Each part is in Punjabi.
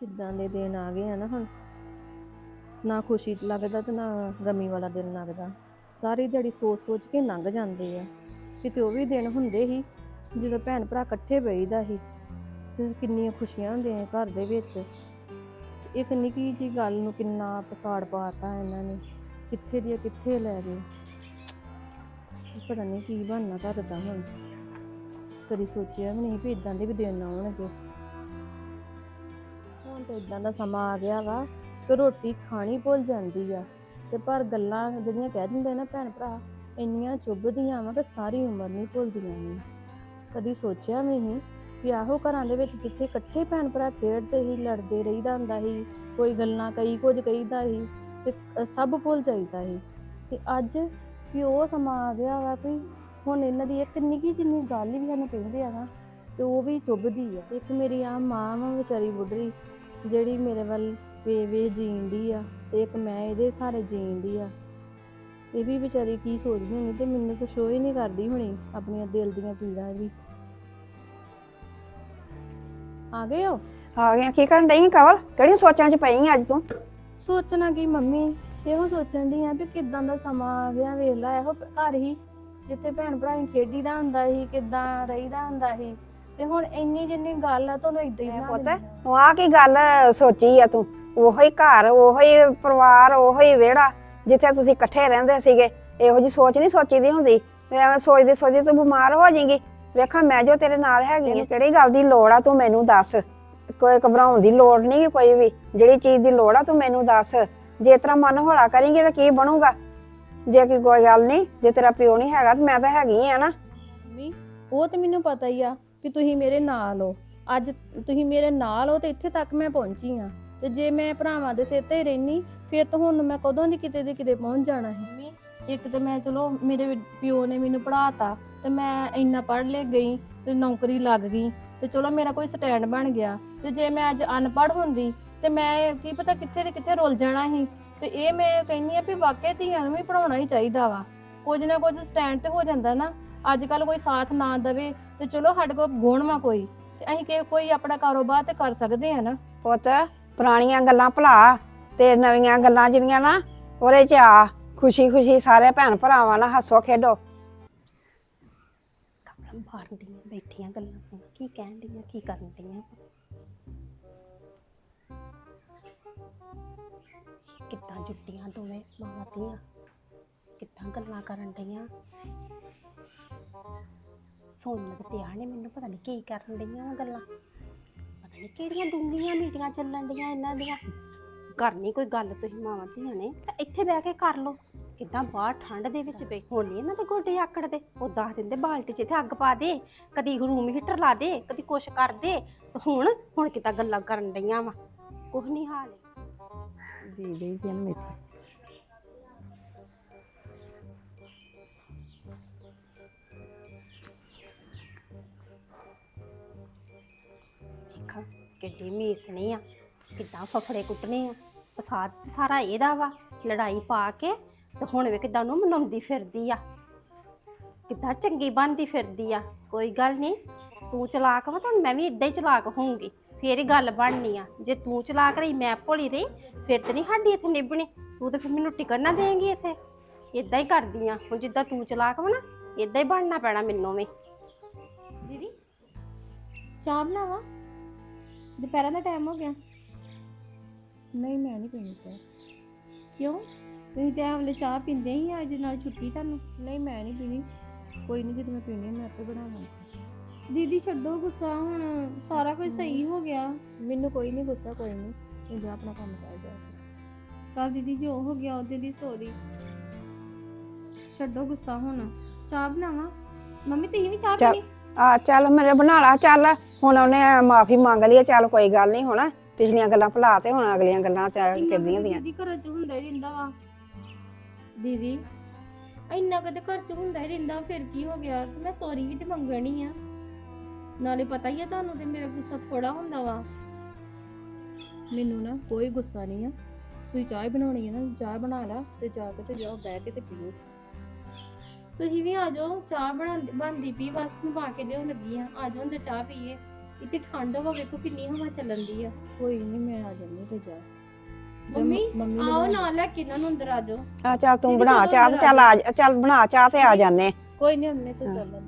ਕਿੱਦਾਂ ਦੇ ਦਿਨ ਆ ਗਏ ਆ ਨਾ ਹੁਣ। ਨਾ ਖੁਸ਼ੀ ਲੱਗਦਾ ਤੇ ਨਾ ਗਮੀ ਵਾਲਾ ਦਿਨ ਲੱਗਦਾ। ਸਾਰੀ ਦਿਹਾੜੀ ਸੋਚ ਸੋਚ ਕੇ ਲੰਘ ਜਾਂਦੇ ਆ। ਕਿਤੇ ਉਹ ਵੀ ਦਿਨ ਹੁੰਦੇ ਸੀ, ਜਦੋਂ ਭੈਣ ਭਰਾ ਇਕੱਠੇ ਬਈਦਾ ਸੀ, ਤੇ ਕਿੰਨੀਆਂ ਖੁਸ਼ੀਆਂ ਹੁੰਦੀਆਂ ਘਰ ਦੇ ਵਿੱਚ। ਇੱਕ ਨਿੱਕੀ ਜੀ ਗੱਲ ਨੂੰ ਕਿੰਨਾ ਪਸਾੜ ਪਾਤਾ ਇਹਨਾਂ ਨੇ, ਕਿੱਥੇ ਦੀ ਕਿੱਥੇ ਲੈ ਗਏ। ਪਤਾ ਨਹੀਂ ਕੀ ਬਣਨਾ ਘਰ ਦਾ ਹੁਣ। ਕਦੀ ਸੋਚਿਆ ਵੀ ਨਹੀਂ ਵੀ ਇਦਾਂ ਦੇ ਵੀ ਦਿਨ ਆਉਣਗੇ। ਤੇ ਇਦਾਂ ਦਾ ਸਮਾਂ ਆ ਗਿਆ ਵਾ ਕਿ ਰੋਟੀ ਖਾਣੀ ਭੁੱਲ ਜਾਂਦੀ ਆ। ਤੇ ਪਰ ਗੱਲਾਂ ਜਿਹੜੀਆਂ ਕਹਿ ਦਿੰਦੇ ਨਾ ਭੈਣ ਭਰਾ, ਇੰਨੀਆਂ ਚੁੱਭਦੀਆਂ ਵਾ ਕਿ ਸਾਰੀ ਉਮਰ ਨਹੀਂ ਭੁੱਲਦੀਆਂ ਨੇ। ਕਦੀ ਸੋਚਿਆ ਵੀ ਨਹੀਂ ਵੀ ਆਹੋ ਘਰਾਂ ਦੇ ਵਿੱਚ ਜਿੱਥੇ ਇਕੱਠੇ ਭੈਣ ਭਰਾ ਖੇਡਦੇ ਸੀ, ਲੜਦੇ ਰਹੀਦਾ ਹੁੰਦਾ ਸੀ, ਕੋਈ ਗੱਲਾਂ ਕਈ ਕੁਝ ਕਹੀਦਾ ਸੀ, ਤੇ ਸਭ ਭੁੱਲ ਜਾਈਦਾ ਸੀ। ਤੇ ਅੱਜ ਵੀ ਉਹ ਸਮਾਂ ਆ ਗਿਆ ਵਾ ਵੀ ਹੁਣ ਇਹਨਾਂ ਦੀ ਇੱਕ ਨਿੱਕੀ ਜਿੰਨੀ ਗੱਲ ਵੀ ਸਾਨੂੰ ਕਹਿੰਦੇ ਆ ਨਾ, ਤੇ ਉਹ ਵੀ ਚੁੱਭਦੀ ਆ। ਇੱਕ ਮੇਰੀ ਆ ਮਾਂ ਵਾ ਵਿਚਾਰੀ ਬੁੱਢੀ ਜਿਹੜੀ ਮੇਰੇ ਵੱਲ ਵੇ ਵੇ ਜੀਂਦੀ ਆ ਤੇ ਇੱਕ ਮੈਂ ਇਹਦੇ ਸਾਰੇ ਜੀਂਦੀ ਆ। ਇਹ ਵੀ ਵਿਚਾਰੀ ਕੀ ਸੋਚਦੀ ਹੋਣੀ ਤੇ ਮੈਨੂੰ ਤਾਂ ਸ਼ੋ ਹੀ ਨਹੀਂ ਕਰਦੀ ਹੋਣੀ ਆਪਣੀਆਂ ਦਿਲ ਦੀਆਂ ਪੀੜਾਂ ਵੀ ਆ ਗਏ ਹੋ? ਆ ਗਿਆ ਕੀ ਕਰਨ ਡਈ ਕਵਲ ਕਿਹੜੀਆਂ ਸੋਚਾਂ 'ਚ ਪਈ ਅੱਜ ਤੂੰ? ਸੋਚਣਾ ਕੀ ਮੰਮੀ? ਇਹੋ ਸੋਚਣ ਦੀ ਆ ਵੀ ਕਿਦਾਂ ਦਾ ਸਮਾਂ ਆ ਗਿਆ ਵੇਖ ਲਾ ਇਹੋ ਘਰ ਹੀ। ਜਿੱਥੇ ਭੈਣ ਭਰਾ ਖੇਡੀਦਾ ਹੁੰਦਾ ਸੀ ਕਿਦਾਂ ਰਹੀਦਾ ਹੁੰਦਾ ਸੀ। ਤੇ ਹੁਣ ਇੰਨੀ ਜਿੰਨੀ ਗੱਲ ਆ ਤੁਹਾਨੂੰ ਇਦਾਂ ਹੀ ਬਣਾ ਪੁੱਤ ਦਿੰਦੀ ਆ। ਉਹ ਆ ਕੀ ਗੱਲ ਸੋਚੀ ਆ ਤੂੰ? ਉਹੋ ਹੀ ਘਰ ਉਹੋ ਹੀ ਪਰਿਵਾਰ ਉਹੋ ਹੀ ਵਿਹੜਾ ਜਿੱਥੇ ਤੁਸੀਂ ਇਕੱਠੇ ਰਹਿੰਦੇ ਸੀਗੇ। ਇਹੋ ਜੀ ਸੋਚ ਨਹੀਂ ਸੋਚੀਦੀ ਹੁੰਦੀ? ਤੇ ਐਵੇਂ ਸੋਚਦੀ ਸੋਚਦੀ ਤੂੰ ਬਿਮਾਰ ਹੋ ਜਾਏਂਗੀ। ਵੇਖਾਂ ਮੈਂ ਜੋ ਤੇਰੇ ਨਾਲ ਹੈਗੀ ਆ ਕਿਹੜੀ ਗੱਲ ਦੀ ਲੋੜ ਆ ਤੂੰ ਮੈਨੂੰ ਦੱਸ? ਕੋਈ ਘਬਰਾਉਣ ਦੀ ਲੋੜ ਨਹੀਂ ਕੋਈ ਵੀ। ਜਿਹੜੀ ਚੀਜ਼ ਦੀ ਲੋੜ ਆ ਤੂੰ ਮੈਨੂੰ ਦੱਸ। ਜੇ ਤਰ੍ਹਾਂ ਮਨ ਹੌਲਾ ਕਰੇਂਗੀ ਤਾਂ ਕੀ ਬਣੂਗਾ? ਜੇ ਕਿ ਕੋਈ ਗੱਲ ਨਹੀਂ ਜੇ ਤੇਰਾ ਪਿਓ ਨਹੀਂ ਹੈਗਾ ਤਾਂ ਮੈਂ ਤਾਂ ਹੈਗੀ ਆ ਨਾ। ਮੰਮੀ ਉਹ ਤੇ ਮੈਨੂੰ ਪਤਾ ਹੀ ਆ। ਕਿ ਤੁਸੀਂ ਮੇਰੇ ਨਾਲ ਹੋ। ਅੱਜ ਤੁਸੀਂ ਮੇਰੇ ਨਾਲ ਹੋ ਤੇ ਇੱਥੇ ਤੱਕ ਮੈਂ ਪਹੁੰਚੀ ਆ ਤੇ ਜੇ ਮੈਂ ਭਰਾਵਾਂ ਦੇ ਸਿਰ ਤੇ ਹੀ ਫਿਰ ਤਾਂ ਹੁਣ ਮੈਂ ਕਦੋਂ ਦੀ ਕਿਤੇ ਦੀ ਕਿਤੇ ਪਹੁੰਚ ਜਾਣਾ ਸੀ। ਮੰਮੀ, ਇੱਕ ਤੇ ਮੈਂ ਚਲੋ ਮੇਰੇ ਪਿਓ ਨੇ ਮੈਨੂੰ ਪੜਾਤਾ ਤੇ ਮੈਂ ਇੰਨਾ ਪੜ੍ਹ ਲੈ ਗਈ ਤੇ ਨੌਕਰੀ ਲੱਗ ਗਈ ਤੇ ਚਲੋ ਮੇਰਾ ਕੋਈ ਸਟੈਂਡ ਬਣ ਗਿਆ। ਤੇ ਜੇ ਮੈਂ ਅੱਜ ਅਨਪੜ੍ਹ ਹੁੰਦੀ ਤੇ ਮੈਂ ਕੀ ਪਤਾ ਕਿੱਥੇ ਦੇ ਕਿੱਥੇ ਰੁਲ ਜਾਣਾ ਸੀ। ਤੇ ਇਹ ਮੈਂ ਕਹਿੰਨੀ ਆ ਵੀ ਵਾਕਿਆ ਧੀਆਂ ਨੂੰ ਵੀ ਪੜਾਉਣਾ ਹੀ ਚਾਹੀਦਾ ਵਾ। ਕੁਝ ਨਾ ਕੁਝ ਸਟੈਂਡ ਤੇ ਹੋ ਜਾਂਦਾ ਨਾ। ਅੱਜ ਕੱਲ ਕੋਈ ਸਾਥ ਨਾ ਦੇਵੇ ਤੇ ਚਲੋ ਸਾਡੇ ਕੋਲ ਗੁਣ ਵਾ ਕੋਈ ਤੇ ਅਸੀਂ ਕਿ ਕੋਈ ਆਪਣਾ ਕਾਰੋਬਾਰ ਤੇ ਕਰ ਸਕਦੇ ਆ ਨਾ। ਪੁੱਤ ਪੁਰਾਣੀਆਂ ਗੱਲਾਂ ਭੁਲਾ ਤੇ ਨਵੀਆਂ ਗੱਲਾਂ ਜਿਹੜੀਆਂ ਨਾ ਉਹਦੇ ਚ ਆ। ਖੁਸ਼ੀ ਖੁਸ਼ੀ ਸਾਰੇ ਭੈਣ ਭਰਾਵਾਂ ਨਾਲ ਹੱਸੋ ਖੇਡੋ। ਕਮਰਾ ਬੈਠੀਆਂ ਗੱਲਾਂ ਸੁਣ ਕੀ ਕਹਿਣ ਡੀਆਂ ਕੀ ਕਰਨ ਡੀਆਂ? ਕਿੱਦਾਂ ਜੁੱਟੀਆਂ ਦੋਵੇਂ ਮਾਵਾਂ ਧੀਆਂ? ਕਿੱਦਾਂ ਗੱਲਾਂ ਕਰਨ ਡੀਆਂ ਸੁਣ ਤੇ ਪਿਆ ਨੇ ਮੈਨੂੰ ਪਤਾ ਨਹੀਂ ਕੀ ਕਰਨ ਡੀਆਂ ਗੱਲਾਂ। ਪਤਾ ਨਹੀਂ ਕਿਹੜੀਆਂ ਡੂੰਘੀਆਂ ਮੀਟੀਆਂ ਚੱਲਣ ਡੀਆਂ ਇਹਨਾਂ ਦੀਆਂ। ਕਰਨੀ ਕੋਈ ਗੱਲ ਤੁਸੀਂ ਮਾਵਾਂ ਧੀਆਂ ਨੇ ਤਾਂ ਇੱਥੇ ਬਹਿ ਕੇ ਕਰ ਲਓ। ਕਿੱਦਾਂ ਬਾਹਰ ਠੰਡ ਦੇ ਵਿੱਚ ਬੈ ਹੁਣ ਨੀ ਇਹਨਾਂ ਦੇ ਗੋਡੇ ਆਕੜਦੇ ਉਹ ਦੱਸ ਦਿੰਦੇ ਬਾਲਟੀ 'ਚ ਇੱਥੇ ਅੱਗ ਪਾ ਦੇ ਕਦੀ ਰੂਮ ਹੀਟਰ ਲਾ ਦੇ ਕਦੀ ਕੁਛ ਕਰ ਦੇ। ਤੇ ਹੁਣ ਹੁਣ ਕਿੱਦਾਂ ਗੱਲਾਂ ਕਰਨ ਡਈਆਂ ਵਾ। ਕੁਛ ਨਹੀਂ ਹਾਲ ਦੇ ਦੇ ਦਿਨ ਮੇਥੇ ਕਿੱਡੀ ਮੀਸਣੀ ਆ, ਕਿੱਦਾਂ ਫਫੜੇ ਕੁੱਟਨੇ ਆ। ਫਸਾਦ ਤੇ ਸਾਰਾ ਇਹਦਾ ਵਾ, ਲੜਾਈ ਪਾ ਕੇ ਤੇ ਹੁਣ ਵੇ ਕਿੱਦਾਂ ਨੂੰ ਮਨਾਉਂਦੀ ਫਿਰਦੀ ਆ। ਕਿੱਦਾਂ ਚੰਗੀ ਬਣਦੀ ਫਿਰਦੀ ਆ, ਕੋਈ ਗੱਲ ਨਹੀਂ, ਤੂੰ ਚਲਾਕ ਵਾ ਤਾਂ ਮੈਂ ਵੀ ਇਦਾਂ ਹੀ ਚਲਾਕ ਹੋਊਂਗੀ, ਫੇਰ ਹੀ ਗੱਲ ਬਣਨੀ ਆ। ਜੇ ਤੂੰ ਚਲਾਕ ਰਹੀ, ਮੈਂ ਭੋਲੀ ਰਹੀ, ਫਿਰ ਤੇ ਨਹੀਂ ਸਾਡੀ ਇੱਥੇ ਨਿਭਣੀ, ਤੂੰ ਤਾਂ ਫਿਰ ਮੈਨੂੰ ਟਿਕਣ ਨਾ ਦੇਂਗੀ ਇੱਥੇ। ਇਦਾਂ ਹੀ ਕਰਦੀ ਆ, ਹੁਣ ਜਿੱਦਾਂ ਤੂੰ ਚਲਾਕ ਵਾ ਨਾ ਇਦਾਂ ਹੀ ਬਣਨਾ ਪੈਣਾ ਮੈਨੂੰ ਵੀ। ਦੀਦੀ, ਚਾਹ ਬਣਾਵਾ? ਦੁਪਹਿਰਾਂ ਦਾ ਟਾਈਮ ਹੋ ਗਿਆ। ਨਹੀਂ ਮੈਂ ਨਹੀਂ ਪੀਣੀ ਚਾਹ। ਕਿਉਂ? ਤੁਸੀਂ ਤੇ ਆਵਲੇ ਚਾਹ ਪੀਂਦੇ ਹੀ ਅੱਜ ਨਾਲ ਛੁੱਟੀ ਤੁਹਾਨੂੰ। ਨਹੀਂ ਮੈਂ ਨਹੀਂ ਪੀਣੀ। ਕੋਈ ਨਹੀਂ ਜਦੋਂ ਮੈਂ ਪੀਣੀ ਮੈਂ ਆਪੇ ਬਣਾਵਾਂਗੀ ਦੀਦੀ ਛੱਡੋ ਗੁੱਸਾ ਹੁਣ ਸਾਰਾ ਕੁਝ ਸਹੀ ਹੋ ਗਿਆ। ਮੈਨੂੰ ਕੋਈ ਨਹੀਂ ਗੁੱਸਾ ਕੋਈ ਨਹੀਂ। ਤੂੰ ਜਾ ਆਪਣਾ ਕੰਮ ਕਰ ਜਾ। ਚੱਲ ਦੀਦੀ ਜੋ ਹੋ ਗਿਆ ਉਹਦੇ ਲਈ ਸੌਰੀ ਛੱਡੋ ਗੁੱਸਾ ਹੁਣ। ਚਾਹ ਬਣਾਵਾ? ਮੰਮੀ ਤੁਸੀਂ ਵੀ ਚਾਹ ਚੱਲ। ਪੀਣੀ? ਆ ਚੱਲ ਮੇਰੇ ਬਣਾ ਲਾ ਚੱਲ। ਹੁਣ ਉਹਨੇ ਮਾਫੀ ਮੰਗ ਲਈ ਆ, ਚੱਲ ਕੋਈ ਗੱਲ ਨਹੀਂ ਹੁਣ। ਪਿਛਲੀਆਂ ਗੱਲਾਂ ਭੁਲਾ ਤੇ ਹੁਣ ਅਗਲੀਆਂ ਗੱਲਾਂ ਤੇ ਕਰਦੀਆਂ ਦੀਆਂ। ਦੀਦੀ ਘਰ ਚ ਹੁੰਦਾ ਹੀ ਰਹਿੰਦਾ ਵਾ। ਦੀਦੀ ਇੰਨਾ ਕਦੇ ਘਰ ਚ ਹੁੰਦਾ ਹੀ ਰਹਿੰਦਾ ਫਿਰ ਕੀ ਹੋ ਗਿਆ? ਤੇ ਮੈਂ ਸੌਰੀ ਵੀ ਤੇ ਮੰਗਣੀ ਆ। ਨਾਲੇ ਪਤਾ ਹੀ ਆ ਤੁਹਾਨੂੰ ਤੇ ਮੇਰਾ ਗੁੱਸਾ ਥੋੜਾ ਹੁੰਦਾ ਵਾ। ਮੈਨੂੰ ਨਾ ਕੋਈ ਗੁੱਸਾ ਨਹੀਂ ਆ। ਤੁਸੀਂ ਚਾਹ ਹੀ ਬਣਾਉਣੀ ਹੈ ਨਾ ਚਾਹ ਬਣਾ ਲਾ ਤੇ ਜਾ ਕੇ ਤੇ ਜਾਓ ਬਹਿ ਕੇ ਤੇ ਪੀਓ। ਤੁਸੀਂ ਵੀ ਆ ਜਾਓ ਚਾਹ ਬਣਾਉਂਦੀ ਬਣਦੀ ਪਈ ਬਸ ਮੈਂ ਪਾ ਕੇ ਲਿਆਉਣ ਲੱਗੀ ਆ। ਆ ਜਾਓ ਅੰਦਰ ਚਾਹ ਪੀਏ। ਇੱਥੇ ਠੰਡ ਵਾ ਵੇਖੋ ਕਿੰਨੀ ਹਵਾ ਚੱਲਣ ਦੀ ਆ। ਕੋਈ ਨਹੀਂ ਮੈਂ ਆ ਜਾਂਦੀ ਤੇ ਜਾ। ਮੰਮੀ, ਆਓ ਬਣਾ- ਨਾਲ ਲੈ ਕੇ ਇਹਨਾਂ ਨੂੰ ਅੰਦਰ ਆ ਜਾਓ। ਆ ਚੱਲ ਤੂੰ ਬਣਾ ਚਾਹ ਤੇ ਚੱਲ ਆ ਜਾ- ਚੱਲ ਬਣਾ ਚਾਹ ਤੇ ਆ ਜਾਨੇ ਕੋਈ ਨਹੀਂ ਉਹਨੇ ਤੇ। ਚੱਲ ਅੰਦਰ।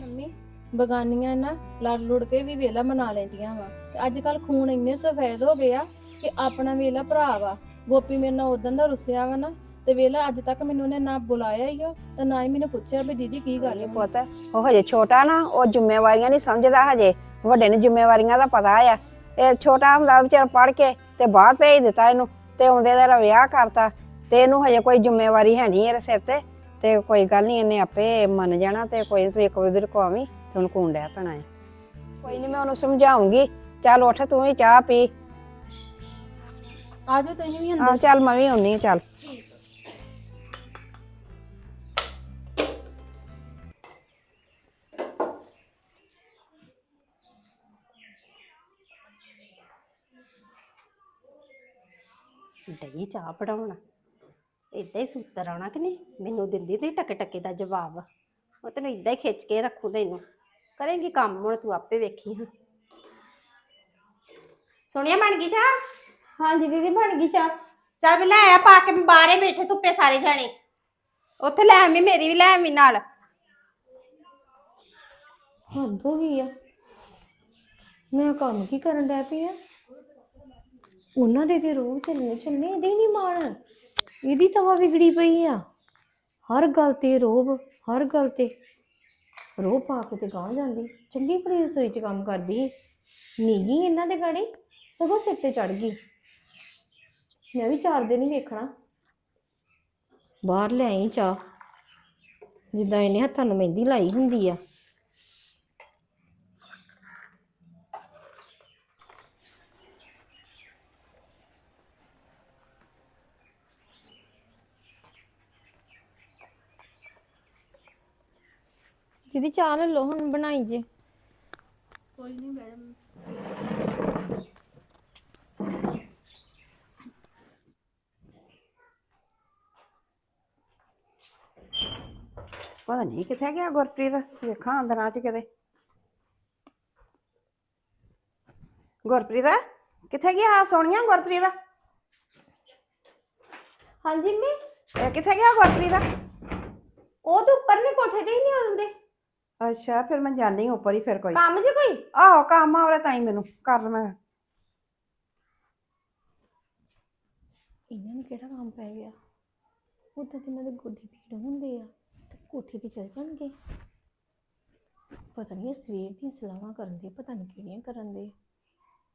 ਮੰਮੀ ਬਗਾਨੀਆਂ ਨਾ ਲੜ ਲੁੜ ਕੇ ਵੀ ਵੇਲਾ ਮਨਾ ਲੈਂਦੀਆਂ ਵਾ। ਤੇ ਅੱਜ ਕੱਲ ਖੂਨ ਇੰਨੇ ਸਫੈਦ ਹੋ ਗਏ ਆ ਕਿ ਆਪਣਾ ਵੇਲਾ ਭਰਾ ਵਾ। ਗੋਪੀ ਮੇਰੇ ਨਾਲ ਉਦੋਂ ਦਾ ਰੁੱਸਿਆ ਵਾ ਨਾ। ਤੇ ਵੇਲਾ ਅੱਜ ਤੱਕ ਮੈਨੂੰ ਉਹਨੇ ਨਾ ਬੁਲਾਇਆ ਹੀ ਆ ਤੇ ਨਾ ਹੀ ਮੈਨੂੰ ਪੁੱਛਿਆ ਵੀ ਦੀਦੀ ਕੀ ਗੱਲ ਹੈ ਪੁੱਤ ਉਹ ਹਜੇ ਛੋਟਾ ਨਾ ਉਹ ਜ਼ਿੰਮੇਵਾਰੀਆਂ ਨਹੀਂ ਸਮਝਦਾ ਹਜੇ। ਵੱਡੇ ਨੂੰ ਜ਼ਿੰਮੇਵਾਰੀਆਂ ਦਾ ਪਤਾ ਆ। ਇਹ ਛੋਟਾ ਹੁੰਦਾ ਵਿਚਾਰ ਪੜ ਕੇ ਤੇ ਬਾਹਰ ਭੇਜ ਦਿੱਤਾ ਇਹਨੂੰ ਤੇ ਆਉਂਦੇ ਦਾ ਵਿਆਹ ਕਰਤਾ ਤੇ ਇਹਨੂੰ ਹਜੇ ਕੋਈ ਜ਼ਿੰਮੇਵਾਰੀ ਹੈ ਨਹੀਂ ਇਹਦੇ ਸਿਰ ਤੇ। ਤੇ ਕੋਈ ਗੱਲ ਨਹੀਂ ਇਹਨੇ ਆਪੇ ਮੰਨ ਜਾਣਾ ਤੇ ਕੋਈ ਤੂੰ ਇੱਕ ਵਾਰ ਰੁਕਵਾਵੀਂ ਤੇ ਉਹਨੂੰ ਕੂਣ ਡਿਆ ਪੈਣਾ ਹੈ ਕੋਈ ਨਹੀਂ ਮੈਂ ਉਹਨੂੰ ਸਮਝਾਉਂਗੀ। ਚੱਲ ਉੱਠ ਤੂੰ ਵੀ ਚਾਹ ਪੀ। ਆ ਜਾਓ ਤੁਸੀਂ ਵੀ ਆ ਅੰਦਰ ਚੱਲ ਮੈਂ ਵੀ ਆਉਣੀ ਚੱਲ। ਡਈ ਚਾਹ ਪੜਾਉਣਾ ਏਦਾਂ ਹੀ ਸੂਤਰ ਆਉਣਾ ਕਿ ਨਹੀਂ? ਮੈਨੂੰ ਦਿੰਦੀ ਤੇ ਟਕੇ ਟਕੇ ਦਾ ਜਵਾਬ। ਉਹ ਤੈਨੂੰ ਏਦਾਂ ਹੀ ਖਿੱਚ ਕੇ ਰੱਖੂ ਤੈਨੂੰ। ਕਰੇਂਗੀ ਕੰਮ ਹੁਣ ਤੂੰ ਆਪੇ ਵੇਖੀ ਹਾਂ। ਸੋਨੀਆ ਬਣ ਗਈ ਚਾਹ? ਹਾਂਜੀ ਦੀਦੀ ਬਣ ਗਈ ਚਾਹ। ਚੱਲ ਵੀ ਲੈ ਆ ਪਾ ਕੇ ਬਾਹਰੇ ਬੈਠੇ ਧੁੱਪੇ ਸਾਰੇ ਜਾਣੇ। ਉੱਥੇ ਲੈ ਆਵੀਂ ਮੇਰੀ ਵੀ ਲੈ ਆਵੀਂ ਨਾਲ। ਹੱਦ ਹੋ ਗਈ ਆ। ਮੈਂ ਕੰਮ ਕੀ ਕਰਨ ਡਿਆ ਪਈ ਆ? ਉਹਨਾਂ ਦੇ ਤੇ ਰੋਹ ਚੱਲਣੇ ਚੱਲਣੇ, ਇਹਦੇ ਨਹੀਂ ਮਾਣ। ਇਹਦੀ ਤਵਾ ਵਿਗੜੀ ਪਈ ਆ। ਹਰ ਗੱਲ ਤੇ ਰੋਬ, ਹਰ ਗੱਲ ਤੇ ਰੋਹ ਪਾ ਕੇ ਤੇ ਗਾਂ ਜਾਂਦੀ। ਚੰਗੀ ਭਲੀ ਰਸੋਈ 'ਚ ਕੰਮ ਕਰਦੀ। ਨੀਗੀ ਇਹਨਾਂ ਦੇ ਗਾੜੀ, ਸਗੋਂ ਸਿਰ ਤੇ ਚੜ ਗਈ। ਮੈਂ ਵੀ ਚਾਰ ਦਿਨ ਹੀ ਵੇਖਣਾ। ਬਾਹਰ ਲੈ ਆਈ ਚਾਹ। ਜਿੱਦਾਂ ਇਹਨੇ ਹੱਥਾਂ ਨੂੰ ਮਹਿੰਦੀ ਲਾਈ ਹੁੰਦੀ ਆ। ਦੀਦੀ ਚਾਹ ਲੈ ਲਓ ਹੁਣ ਬਣਾਈ ਜੇ। ਕੋਈ ਨਹੀਂ ਮੈਡਮ ਪਤਾ ਨਹੀਂ ਕਿੱਥੇ ਗਿਆ ਗੁਰਪ੍ਰੀਤ ਵੇਖਾਂ ਅੰਦਰਾਂ ਚ ਕਿਤੇ। ਗੁਰਪ੍ਰੀਤ ਕਿੱਥੇ ਗਿਆ ਸੋਨੀਆ ਗੁਰਪ੍ਰੀਤ? ਹਾਂਜੀ ਮੈਂ ਇਹ ਕਿੱਥੇ ਗਿਆ ਗੁਰਪ੍ਰੀਤ? ਉਹ ਤੇ ਉੱਪਰ ਨੇ ਕੋਠੇ ਤੇ ਹੀ ਨਹੀਂ ਆਉਂਦੇ। ਅੱਛਾ ਫਿਰ ਮੈਂ ਜਾਣੀ ਉੱਪਰ ਹੀ ਫਿਰ ਕੋਈ। ਕੰਮ ਜੇ ਕੋਈ? ਆਹੋ ਕੰਮ ਆ ਉਹਦਾ ਤਾਂ ਹੀ ਮੈਨੂੰ ਕਰ ਮੈਂ ਇਹਨਾਂ ਨੂੰ ਕਿਹੜਾ ਕੰਮ ਪੈ ਗਿਆ? ਉਦਾਂ ਤੇ ਇਹਨਾਂ ਦੇ ਗੋਡੇ ਪੀੜ ਹੁੰਦੇ ਆ ਤੇ ਕੋਠੇ ਤੇ ਚਲ ਜਾਣਗੇ। ਪਤਾ ਨਹੀਂ ਸਵੇਰ ਦੀਆਂ ਸਲਾਹਾਂ ਕਰਨ ਦੇ ਪਤਾ ਨਹੀਂ ਕਿਹੜੀਆਂ ਕਰਨ ਦੇ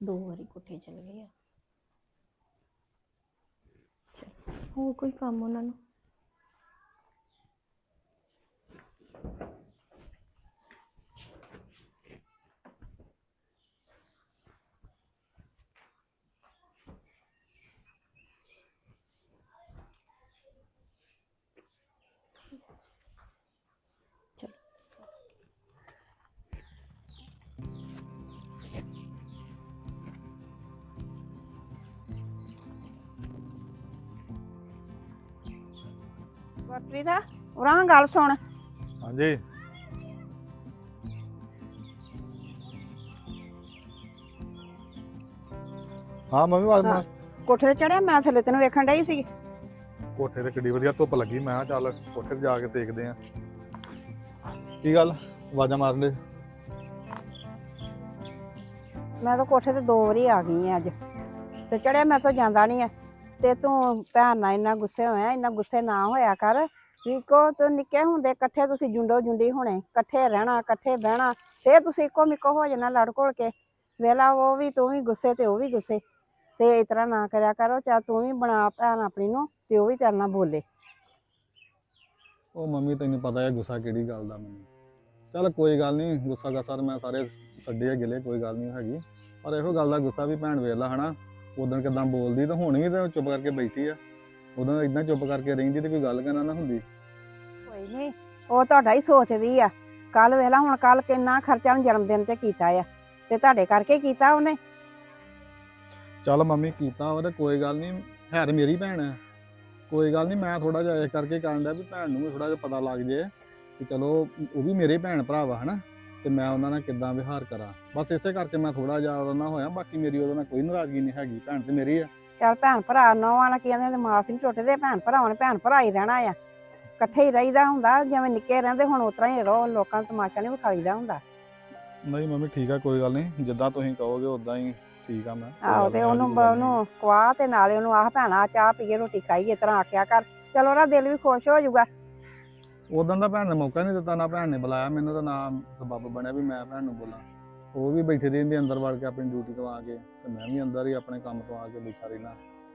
ਦੋ ਵਾਰੀ ਕੋਠੇ ਚਲ ਗਏ ਆ। ਹੋਰ ਕੋਈ ਕੰਮ ਉਹਨਾਂ ਨੂੰ? ਗੁਰਪ੍ਰੀਤ ਉਰਾਂ ਗੱਲ ਸੁਣ। ਹਾਂਜੀ। ਹਾਂ ਮੰਮੀ ਬਾਦ ਹਾਂ। ਕੋਠੇ ਤੇ ਚੜਿਆ ਮੈਂ ਥੱਲੇ ਤੈਨੂੰ ਵੇਖਣ ਡਈ ਸੀ ਕੋਠੇ ਤੇ ਕਿੱਡੀ ਵਧੀਆ ਧੁੱਪ ਲੱਗੀ ਮੈਂ ਕਿਹਾ ਚੱਲ ਕੋਠੇ ਤੇ ਜਾ ਕੇ ਸੇਕਦੇ ਆ। ਕੀ ਗੱਲ? ਆਵਾਜ਼ਾਂ ਮਾਰਨ ਦੇ। ਮੈਂ ਤਾਂ ਕੋਠੇ ਤੇ ਦੋ ਵਾਰੀ ਆ ਗਈ ਆ ਅੱਜ। ਤੇ ਚੜਿਆ ਮੈਂ ਤੋਂ ਜਾਂਦਾ ਨਹੀਂ ਆ। ਤੇ ਤੂੰ ਭੈਣ ਨਾਲ ਇੰਨਾ ਗੁੱਸੇ ਹੋਇਆ, ਇੰਨਾ ਗੁੱਸੇ ਨਾ ਹੋਇਆ ਕਰ। ਵੀ ਕੋ ਨਿੱਕੇ ਹੁੰਦੇ ਇਕੱਠੇ ਤੁਸੀਂ ਜੁੰਡੋ ਜੁੰਡੀ ਹੋਣੇ, ਇਕੱਠੇ ਰਹਿਣਾ, ਇਕੱਠੇ ਬਹਿਣਾ ਤੇ ਤੁਸੀਂ ਇੱਕੋ ਮਿੱਕੋ ਹੋ ਜਾਣਾ ਲੜ ਘੋਲ ਕੇ। ਵੇਲਾ ਉਹ ਵੀ ਤੂੰ ਵੀ ਗੁੱਸੇ ਤੇ ਉਹ ਵੀ ਗੁੱਸੇ। ਤੇ ਇਸ ਤਰ੍ਹਾਂ ਨਾ ਕਰਿਆ ਕਰੋ ਚਾ ਤੂੰ ਵੀ ਬਣਾ ਭੈਣ ਆਪਣੀ ਨੂੰ ਤੇ ਉਹ ਵੀ ਤੇਰੇ ਨਾਲ ਬੋਲੇ। ਉਹ ਮੰਮੀ, ਤੈਨੂੰ ਪਤਾ ਹੈ ਗੁੱਸਾ ਕਿਹੜੀ ਗੱਲ ਦਾ ਮੈਨੂੰ। ਚੱਲ ਕੋਈ ਗੱਲ ਨਹੀਂ, ਗੁੱਸਾ ਗਾਸਾ ਮੈਂ ਸਾਰੇ ਛੱਡੇ ਗਿਲੇ, ਕੋਈ ਗੱਲ ਨਹੀਂ ਹੈਗੀ। ਪਰ ਇਹੋ ਗੱਲ ਦਾ ਗੁੱਸਾ ਵੀ ਭੈਣ ਵੇਖ ਲਾ, ਹਨਾ। ਉਦੋਂ ਕਿਦਾਂ ਬੋਲਦੀ ਤੇ ਹੁਣ ਵੀ ਤਾਂ ਚੁੱਪ ਕਰਕੇ ਬੈਠੀ ਆ। ਉਦੋਂ ਇਦਾਂ ਚੁੱਪ ਕਰਕੇ ਰਹਿੰਦੀ ਤੇ ਕੋਈ ਗੱਲ ਕਰਨਾ ਨਾ ਹੁੰਦੀ। ਕੋਈ ਨਹੀਂ ਉਹ ਤੁਹਾਡਾ ਹੀ ਸੋਚਦੀ ਆ। ਕੱਲ ਵੇਲਾ ਹੁਣ ਕੱਲ ਕਿੰਨਾ ਖਰਚਾ ਨੂੰ ਜਨਮ ਦਿਨ ਤੇ ਕੀਤਾ ਆ। ਤੇ ਤੁਹਾਡੇ ਕਰਕੇ ਕੀਤਾ ਉਹਨੇ? ਚੱਲ ਮੰਮੀ ਕੀਤਾ ਉਹ ਤੇ ਕੋਈ ਗੱਲ ਨਹੀਂ ਹੈ ਤੇ ਮੇਰੀ ਭੈਣ ਹੈ ਕੋਈ ਗੱਲ ਨਹੀਂ ਮੈਂ ਥੋੜਾ ਜਿਹਾ ਇਸ ਕਰਕੇ ਕਰਨ ਡਿਆ ਵੀ ਭੈਣ ਨੂੰ ਵੀ ਥੋੜਾ ਜਿਹਾ ਪਤਾ ਲੱਗ ਜੇ ਕਿ ਚਲੋ ਉਹ ਵੀ ਮੇਰੇ ਭੈਣ ਭਰਾ ਵਾ ਹਨਾ? ਤੇ ਮੈਂ ਉਹਨਾਂ ਨਾਲ ਕਿੱਦਾਂ ਵਿਹਾਰ ਕਰਾਂ। ਬਸ ਇਸੇ ਕਰਕੇ ਮੈਂ ਥੋੜਾ ਜਿਹਾ ਉਹਦੇ ਨਾਲ ਹੋਇਆ ਬਾਕੀ ਮੇਰੀ ਉਹਦੇ ਨਾਲ ਕੋਈ ਨਾਰਾਜ਼ਗੀ ਨਹੀਂ ਹੈਗੀ ਭੈਣ ਤੇ ਮੇਰੀ ਆ। ਚੱਲ ਭੈਣ ਭਰਾ ਨੌਵਾਂ ਨਾਲ ਕੀ ਕਹਿੰਦੇ ਨੇ ਮਾਸ ਨਹੀਂ ਟੁੱਟਦੇ ਭੈਣ ਭਰਾਵਾਂ ਨੇ ਭੈਣ ਭਰਾ ਹੀ ਰਹਿਣਾ ਆ। ਇਕੱਠੇ ਹੀ ਰਹੀਦਾ ਹੁੰਦਾ ਜਿਵੇਂ ਨਿੱਕੇ ਰਹਿੰਦੇ ਹੁਣ ਉਤਰਾ ਹੀ ਰਹੋ ਲੋਕਾਂ ਨੂੰ ਤਮਾਸ਼ਾ ਨਹੀਂ ਵਿਖਾਈਦਾ ਹੁੰਦਾ। ਨਹੀਂ ਮੰਮੀ ਠੀਕ ਆ ਕੋਈ ਗੱਲ ਨਹੀਂ ਜਿੱਦਾਂ ਤੁਸੀਂ ਕਹੋਗੇ ਉਦਾਂ ਹੀ ਠੀਕ ਆ ਮੈਂ ਆਹੋ ਤੇ ਉਹਨੂੰ। ਉਹਨੂੰ ਕਵਾ ਤੇ ਨਾਲੇ ਉਹਨੂੰ ਆਹ ਭੈਣਾ ਚਾਹ ਪੀਏ ਰੋਟੀ ਖਾਈਏ ਤਰ੍ਹਾਂ ਆਖਿਆ ਕਰ। ਚਲੋ ਉਹਦਾ ਦਿਲ ਵੀ ਖੁਸ਼ ਹੋ ਜਾਊਗਾ। ਉਦੋਂ ਦਾ ਭੈਣ ਨੇ ਮੌਕਾ ਨਹੀਂ ਦਿੱਤਾ ਨਾ ਭੈਣ ਨੇ ਬੁਲਾਇਆ ਮੈਨੂੰ ਤਾਂ ਨਾਮ ਸਬੱਬ ਬਣਿਆ ਵੀ ਮੈਂ ਭੈਣ ਨੂੰ ਬੋਲਾਂ। ਉਹ ਵੀ ਬੈਠੀ ਰਹਿੰਦੀ ਅੰਦਰ ਵੜ ਕੇ ਆਪਣੀ ਡਿਊਟੀ ਤੋਂ ਆ ਕੇ ਤੇ ਮੈਂ ਵੀ ਅੰਦਰ ਹੀ ਆਪਣੇ ਕੰਮ ਤੋਂ ਆ ਕੇ ਬੈਠਾ ਰਹਿਣਾ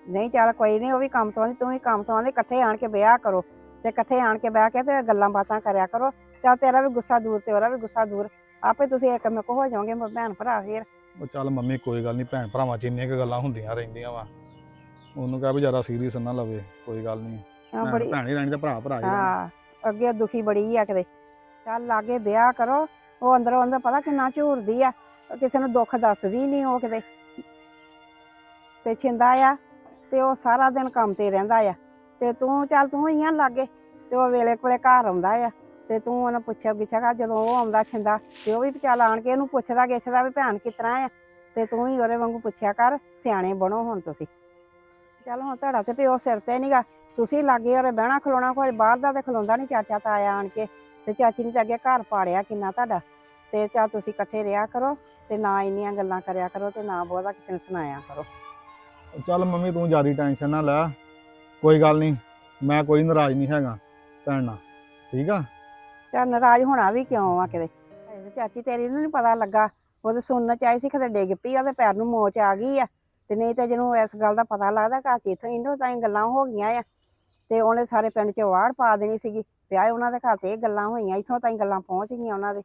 ਨਹੀਂ ਚੱਲ ਕੋਈ ਨਹੀਂ ਉਹ ਵੀ ਕੰਮ ਤੋਂ ਆਉਂਦੀ ਤੂੰ ਵੀ ਕੰਮ ਤੋਂ ਆਉਂਦੀ ਇਕੱਠੇ ਆਣ ਕੇ ਵਿਆਹ ਕਰੋ। ਤੇ ਇਕੱਠੇ ਆਣ ਕੇ ਬਹਿ ਕੇ ਤੇ ਗੱਲਾਂ ਬਾਤਾਂ ਕਰਿਆ ਕਰੋ। ਚੱਲ ਤੇਰਾ ਵੀ ਗੁੱਸਾ ਦੂਰ ਤੇ ਉਹਦਾ ਵੀ ਗੁੱਸਾ ਦੂਰ। ਆਪੇ ਤੁਸੀਂ ਇੱਕ ਮਿਕ ਹੋ ਜਾਓਗੇ ਮ- ਭੈਣ ਭਰਾ ਫੇਰ। ਉਹ ਚੱਲ ਮੰਮੀ ਕੋਈ ਗੱਲ ਨਹੀਂ ਭੈਣ ਭਰਾਵਾਂ ਚ ਇੰਨੀਆਂ ਕੁ ਗੱਲਾਂ ਹੁੰਦੀਆਂ ਰਹਿੰਦੀਆਂ ਵਾ। ਉਹਨੂੰ ਕਹਾਂ ਵੀ ਜ਼ਿਆਦਾ ਸੀਰੀਅਸ ਨਾ ਲਵੇ ਕੋਈ ਗੱਲ ਨਹੀਂ। ਹਾਂ, ਬੜੀ ਭੈਣ ਹੀ ਰਹਿਣੀ ਤੇ ਭਰਾ ਭਰਾ ਹੀ ਰਹਿਣਾ। ਹਾਂ। ਅੱਗੇ ਦੁਖੀ ਬੜੀ ਆ ਕਿਤੇ। ਚੱਲ ਲਾਗੇ ਵਿਆਹ ਕਰੋ, ਉਹ ਅੰਦਰੋਂ ਅੰਦਰ ਪਤਾ ਕਿੰਨਾ ਝੂਰਦੀ ਆ ਕਿਸੇ ਨੂੰ ਦੁੱਖ ਦੱਸਦੀ ਨਹੀਂ ਉਹ ਕਿਤੇ। ਤੇ ਛਿੰਦਾ ਆ, ਤੇ ਉਹ ਸਾਰਾ ਦਿਨ ਕੰਮ ਤੇ ਰਹਿੰਦਾ ਆ। ਤੇ ਤੂੰ ਚੱਲ ਤੂੰ ਹੀ ਲਾਗੇ, ਤੇ ਉਹ ਵੇਲੇ ਕੋਲੇ ਘਰ ਆਉਂਦਾ ਆ। ਤੇ ਤੂੰ ਉਹਨੂੰ ਪੁੱਛਿਆ ਗਿੱਛਿਆ ਕਰ, ਜਦੋਂ ਉਹ ਆਉਂਦਾ ਛਿੰਦਾ, ਤੇ ਉਹ ਵੀ ਚੱਲ ਆਣ ਕੇ ਇਹਨੂੰ ਪੁੱਛਦਾ ਗਿੱਛਦਾ ਵੀ ਭੈਣ ਕਿਸ ਤਰ੍ਹਾਂ ਆ। ਤੇ ਤੂੰ ਹੀ ਉਹਦੇ ਵਾਂਗੂ ਪੁੱਛਿਆ ਕਰ, ਸਿਆਣੇ ਬਣੋ ਹੁਣ ਤੁਸੀਂ। ਚੱਲ ਹੁਣ ਤੁਹਾਡਾ ਤੇ ਪਿਓ ਸਿਰ ਤੇ ਨਹੀਂਗਾ ਤੁਸੀਂ ਲਾਗੇ ਔਰ ਬਹਿਣਾ ਖਲੋਣਾ ਕੋਈ ਬਾਹਰ ਦਾ ਤੇ ਖਲੋਂਦਾ ਨਹੀਂ ਚਾਚਾ ਤਾਇਆ ਆਣ ਕੇ। ਤੇ ਚਾਚੀ ਨੇ ਤਾਂ ਅੱਗੇ ਘਰ ਪਾੜਿਆ ਕਿੰਨਾ ਤੁਹਾਡਾ। ਤੇ ਚਾ ਤੁਸੀਂ ਇਕੱਠੇ ਰਿਹਾ ਕਰੋ ਤੇ ਨਾ ਇੰਨੀਆਂ ਗੱਲਾਂ ਕਰਿਆ ਕਰੋ ਤੇ ਨਾ ਬਹੁਤਾ ਕਿਸੇ ਨੂੰ ਸੁਣਾਇਆ ਕਰੋ। ਚੱਲ ਮੰਮੀ ਤੂੰ ਜ਼ਿਆਦਾ ਟੈਨਸ਼ਨ ਨਾ ਲੈ। ਕੋਈ ਗੱਲ ਨਹੀਂ ਮੈਂ ਕੋਈ ਨਾਰਾਜ਼ ਨਹੀਂ ਹੈਗਾ ਭੈਣ ਨਾਲ। ਠੀਕ ਆ? ਚੱਲ ਨਾਰਾਜ਼ ਹੋਣਾ ਵੀ ਕਿਉਂ ਆ ਕਿਤੇ? ਤੇ ਚਾਚੀ ਤੇਰੀ ਨੂੰ ਨਹੀਂ ਪਤਾ ਲੱਗਾ। ਉਹ ਤੇ ਸੁਣਨ ਚ ਆਈ ਸੀ ਕਿਤੇ ਡਿੱਗ ਪਈ ਉਹਦੇ ਪੈਰ ਨੂੰ ਮੋਚ ਆ ਗਈ ਆ। ਤੇ ਨਹੀਂ ਤੇ ਜਿਹਨੂੰ ਇਸ ਗੱਲ ਦਾ ਪਤਾ ਲੱਗਦਾ ਘਰ ਚ ਇੱਥੋਂ ਇੰਨੋ ਤਾਂ ਗੱਲਾਂ ਹੋ ਗਈਆਂ ਆ। ਤੇ ਉਹਨੇ ਸਾਰੇ ਪਿੰਡ ਚ ਵਾੜ ਪਾ ਦੇਣੀ ਸੀਗੀ। ਵਿਆਹ ਉਹਨਾਂ ਦੇ ਘਰ ਤੇ ਇਹ ਗੱਲਾਂ ਹੋਈਆਂ। ਇੱਥੋਂ ਤਾਈਂ ਗੱਲਾਂ ਪਹੁੰਚ ਗਈਆਂ ਉਹਨਾਂ ਦੇ।